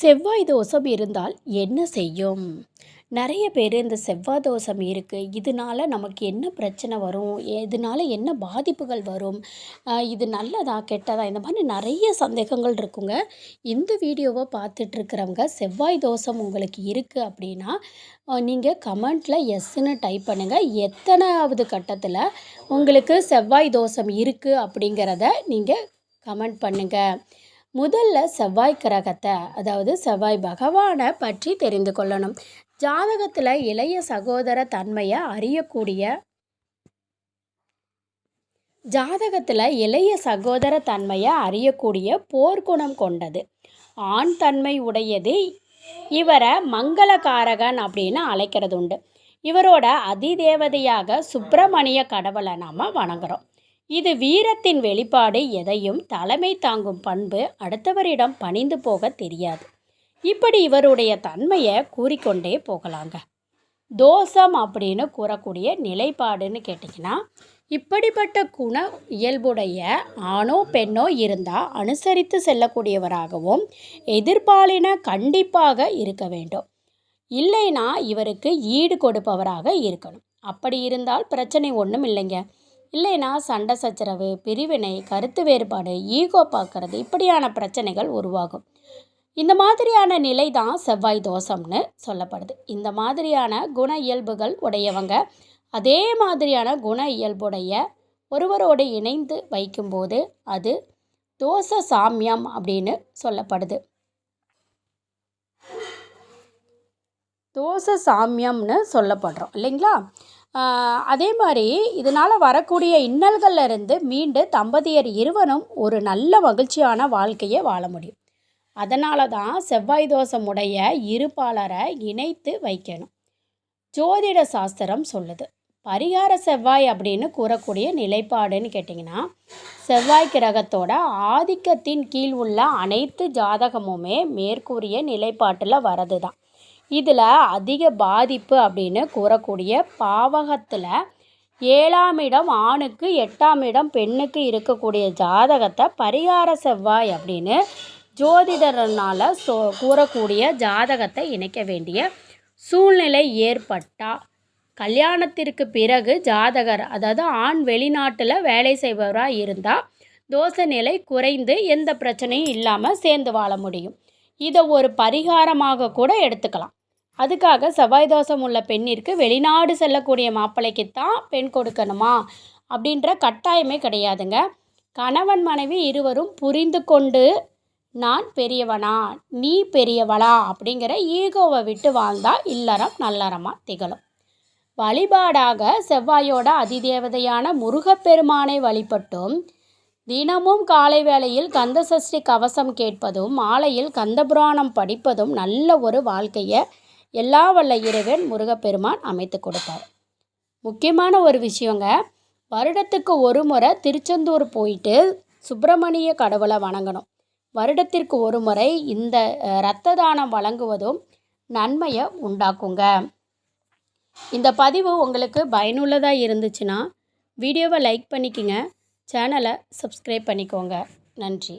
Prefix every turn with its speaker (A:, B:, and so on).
A: செவ்வாய் தோஷம் இருந்தால் என்ன செய்யும்? நிறைய பேர் இந்த செவ்வாய் தோஷம் இருக்குது இதனால நமக்கு என்ன பிரச்சனை வரும்? இதனால என்ன பாதிப்புகள் வரும்? இது நல்லதா கெட்டதா? இந்த மாதிரி நிறைய சந்தேகங்கள் இருக்குங்க. இந்த வீடியோவை பார்த்துட்ருக்கிறவங்க செவ்வாய் தோஷம் உங்களுக்கு இருக்குது அப்படின்னா நீங்கள் கமெண்ட்டில் எஸ்ன்னு டைப் பண்ணுங்கள் எத்தனாவது கட்டத்தில் உங்களுக்கு செவ்வாய் தோஷம் இருக்குது அப்படிங்கிறத நீங்கள் கமெண்ட் பண்ணுங்கள் முதல்ல செவ்வாய் கிரகத்தை அதாவது செவ்வாய் பகவானை பற்றி தெரிந்து கொள்ளணும். ஜாதகத்தில் இளைய சகோதர தன்மையை அறியக்கூடிய ஜாதகத்தில் இளைய சகோதர தன்மையை அறியக்கூடிய போர்க்குணம் கொண்டது. ஆண் தன்மை உடையது. இவரை மங்களகாரகன் அப்படின்னு அழைக்கிறது உண்டு இவரோட அதிதேவதையாக சுப்பிரமணிய கடவுளை நாம் வணங்குறோம். இது வீரத்தின் வெளிப்பாடு எதையும் தலைமை தாங்கும் பண்பு அடுத்தவரிடம் பணிந்து போக தெரியாது. இப்படி இவருடைய தன்மையை கூறிக்கொண்டே போகலாங்க. தோஷம் அப்படின்னு கூறக்கூடிய நிலைப்பாடுன்னு கேட்டிங்கன்னா இப்படிப்பட்ட குண இயல்புடைய ஆணோ பெண்ணோ இருந்தால் அனுசரித்து செல்லக்கூடியவராகவும் எதிர்பாலின கண்டிப்பாக இருக்க வேண்டும். இல்லைனா இவருக்கு ஈடு கொடுப்பவராக இருக்கணும். அப்படி இருந்தால் பிரச்சனை ஒன்றும் இல்லைங்க. இல்லைனா சண்டை சச்சரவு பிரிவினை கருத்து வேறுபாடு ஈகோ பார்க்கறது இப்படியான பிரச்சனைகள் உருவாகும். இந்த மாதிரியான நிலை தான் செவ்வாய் தோஷம்னு சொல்லப்படுது. இந்த மாதிரியான குண இயல்புகள் உடையவங்க அதே மாதிரியான குண இயல்புடைய ஒருவரோடு இணைந்து வைக்கும்போது அது தோச சாமியம் அப்படின்னு சொல்லப்படுது. தோச சாமியம்னு சொல்லப்படுறோம் இல்லைங்களா? அதே மாதிரி இதனால் வரக்கூடிய இன்னல்கள்ல இருந்து மீண்டு தம்பதியர் இருவரும் ஒரு நல்ல மகிழ்ச்சியான வாழ்க்கையை வாழ முடியும். அதனால தான் செவ்வாய் தோஷமுடைய இருப்பாளரை இணைத்து வைக்கணும். ஜோதிட சாஸ்திரம் சொல்லுது. பரிகார செவ்வாய் அப்படின்னு கூறக்கூடிய நிலைப்பாடுன்னு கேட்டிங்கன்னா செவ்வாய் கிரகத்தோட ஆதிக்கத்தின் கீழ் உள்ள அனைத்து ஜாதகமுமே மேற்கூறிய நிலைப்பாட்டில் வரது தான் இதில் அதிக பாதிப்பு அப்படின்னு கூறக்கூடிய பாவகத்தில் ஏழாம் இடம் ஆணுக்கு எட்டாம் இடம் பெண்ணுக்கு இருக்கக்கூடிய ஜாதகத்தை பரிகார செவ்வாய் அப்படின்னு ஜோதிடர்னால் சொ கூறக்கூடிய ஜாதகத்தை இணைக்க வேண்டிய சூழ்நிலை ஏற்பட்டால் கல்யாணத்திற்கு பிறகு ஜாதகர் அதாவது ஆண் வெளிநாட்டில் வேலை செய்பவராக இருந்தால் தோசை நிலை குறைந்து எந்த பிரச்சனையும் இல்லாமல் சேர்ந்து வாழ முடியும். இதை ஒரு பரிகாரமாக கூட எடுத்துக்கலாம். அதுக்காக செவ்வாய் தோஷம் உள்ள பெண்ணிற்கு வெளிநாடு செல்லக்கூடிய மாப்பிள்ளைக்குத்தான் பெண் கொடுக்கணுமா? அப்படின்ற கட்டாயமே கிடையாதுங்க. கணவன் மனைவி இருவரும் புரிந்து கொண்டு நான் பெரியவனா நீ பெரியவளா அப்படிங்கிற ஈகோவை விட்டு வாழ்ந்தால் இல்லறம் நல்லறமாக திகழும். வழிபாடாக செவ்வாயோட அதிதேவதையான முருகப்பெருமானை வழிபட்டும். தினமும் காலை வேளையில் கந்த சஷ்டி கவசம் கேட்பதும் மாலையில் கந்தபுராணம் படிப்பதும் நல்ல ஒரு வாழ்க்கையை எல்லா வல்ல இறைவன் முருகப்பெருமான் அமைத்து கொடுப்பார் முக்கியமான ஒரு விஷயங்க வருடத்துக்கு ஒரு முறை திருச்செந்தூர் போயிட்டு சுப்பிரமணிய கடவுளை வணங்கணும். வருடத்திற்கு ஒரு முறை இந்த இரத்த தானம் வழங்குவதும் நன்மையை உண்டாக்குங்க. இந்த பதிவு உங்களுக்கு பயனுள்ளதாக இருந்துச்சுன்னா வீடியோவை லைக் பண்ணிக்கங்க சேனலை சப்ஸ்கிரைப் பண்ணிக்கோங்க. நன்றி.